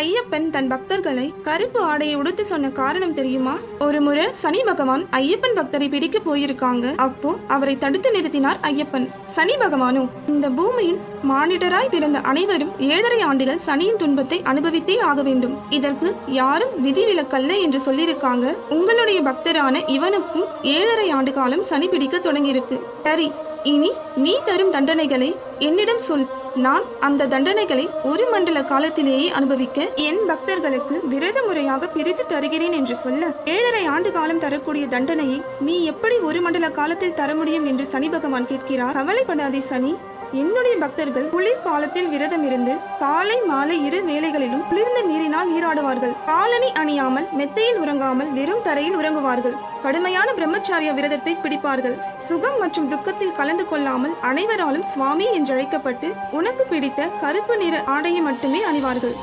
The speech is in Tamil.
ஐயப்பன் தன் பக்தர்களை கருப்பு ஆடையை உடுத்து சொன்ன காரணம் தெரியுமா? ஒரு முறை சனி பகவான் ஐயப்பன் பக்தரை பிடிக்க போயிருக்காங்க. அப்போ அவரை தடுத்து நிறுத்தினார் ஐயப்பன். சனி பகவானும் இந்த பூமியில் மானிடராய் பிறந்த அனைவரும் ஏழரை ஆண்டுகள் சனியின் துன்பத்தை அனுபவித்தே ஆக வேண்டும். இதற்கு யாரும் விதிவிலக்கல்ல என்று சொல்லியிருக்காங்க. உங்களுடைய பக்தரான இவனுக்கும் ஏழரை ஆண்டு காலம் சனி பிடிக்க தொடங்கியிருக்கு. சரி இனி நீ தரும் தண்டனைகளை என்னிடம் சொல். நான் அந்த தண்டனைகளை ஒரு மண்டல காலத்திலேயே அனுபவிக்க என் பக்தர்களுக்கு விரத முறையாக பிரித்து தருகிறேன் என்று சொல்ல ஏழரை ஆண்டு காலம் தரக்கூடிய தண்டனையை நீ எப்படி ஒரு மண்டல காலத்தில் தர முடியும் என்று சனி பகவான் கேட்கிறார். கவலைப்படாதே சனி. என்னுடைய பக்தர்கள் குளிர் காலத்தில் விரதம் இருந்து காலை மாலை இரு வேளைகளிலும் குளிர்ந்த நீரினால் நீராடுவார்கள். காலனி அணியாமல் மெத்தையில் உறங்காமல் வெறும் தரையில் உறங்குவார்கள். கடுமையான பிரம்மச்சாரிய விரதத்தை பிடிப்பார்கள். சுகம் மற்றும் துக்கத்தில் கலந்து கொள்ளாமல் அனைவராலும் சுவாமி என்றழைக்கப்பட்டு உனக்கு பிடித்த கருப்பு நிற ஆடையை மட்டுமே அணிவார்கள்.